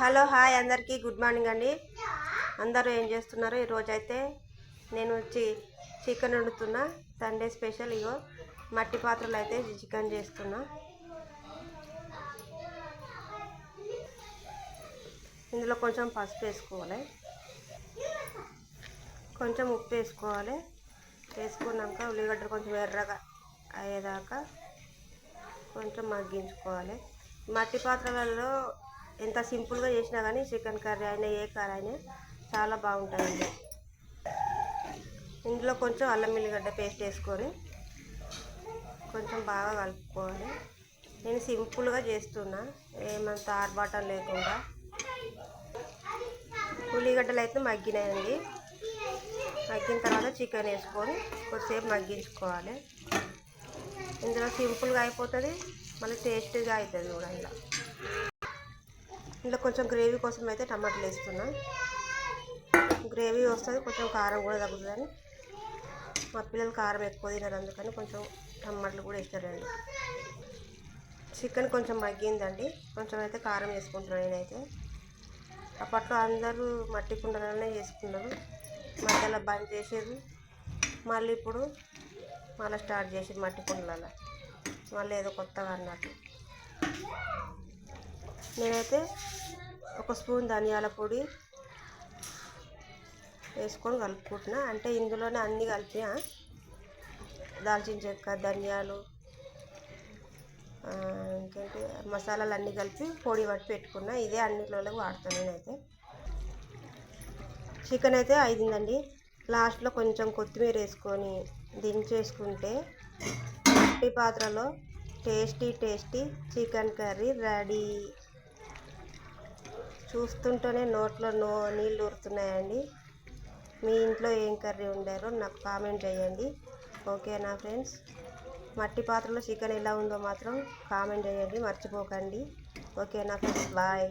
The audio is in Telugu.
హలో హాయ్ అందరికీ గుడ్ మార్నింగ్ అండి. అందరూ ఏం చేస్తున్నారు? ఈరోజు అయితే నేను చి చికెన్ వండుతున్నా. సండే స్పెషల్ ఇగో మట్టి పాత్రలు అయితే చికెన్ చేస్తున్నా. ఇందులో కొంచెం పసుపు వేసుకోవాలి. కొంచెం ఉప్పు వేసుకోవాలి. వేసుకున్నాక ఉల్లిగడ్డలు కొంచెం ఎర్రగా అయ్యేదాకా కొంచెం మగ్గించుకోవాలి. మట్టి పాత్రలలో ఎంత సింపుల్గా చేసినా కానీ చికెన్ కర్రీ అయినా ఏ కర్రీ అయినా చాలా బాగుంటుందండి. ఇందులో కొంచెం అల్లం ఎల్లిగడ్డ పేస్ట్ వేసుకొని కొంచెం బాగా కలుపుకోవాలి. నేను సింపుల్గా చేస్తున్నా ఏమంత ఆర్భాటం లేకుండా. ఉల్లిగడ్డలు అయితే మగ్గినాయండి. మగ్గిన తర్వాత చికెన్ వేసుకొని కొద్దిసేపు మగ్గించుకోవాలి. ఇందులో సింపుల్గా అయిపోతుంది మళ్ళీ టేస్టీగా అవుతుంది కూడా ఇలా ఇందులో కొంచెం గ్రేవీ కోసం అయితే టమాటాలు వేస్తున్నా. గ్రేవీ వస్తుంది కొంచెం కారం కూడా తగ్గుతుందని. మా పిల్లలు కారం ఎక్కువ తినరు అందుకని కొంచెం టమాటాలు కూడా వేస్తారండి. చికెన్ కొంచెం మగ్గిందండి కొంచెం అయితే కారం వేసుకుంటున్నాను నేనైతే. అప్పట్లో అందరూ మట్టి కుండలనే చేసుకున్నారు మధ్యలో బంద్ చేసేది మళ్ళీ ఇప్పుడు మళ్ళీ స్టార్ట్ చేసేది మట్టి కుండలలో. మళ్ళీ ఏదో కొత్తగా అన్నట్టు. నేనైతే ఒక స్పూన్ ధనియాల పొడి వేసుకొని కలుపుకుంటున్నా. అంటే ఇందులోనే అన్నీ కలిపి దాల్చిన చెక్క ధనియాలు ఇంకేంటి మసాలాలు అన్నీ కలిపి పొడి పట్టి పెట్టుకున్నా. ఇదే అన్నిట్లోకి వాడతాను నేనైతే. చికెన్ అయితే అయిందండి లాస్ట్లో కొంచెం కొత్తిమీర వేసుకొని దించేసుకుంటే మట్టి పాత్రలో tasty tasty chicken curry ready. చూస్తుంటేనే నోట్లో నో నీళ్ళు ఊరుతున్నాయండి. మీ ఇంట్లో ఏం కర్రీ ఉండారో నాకు కామెంట్ చేయండి. ఓకేనా ఫ్రెండ్స్? మట్టి పాత్రలో చికెన్ ఎలా ఉందో మాత్రం కామెంట్ చేయండి మర్చిపోకండి. ఓకేనా ఫ్రెండ్స్? బాయ్.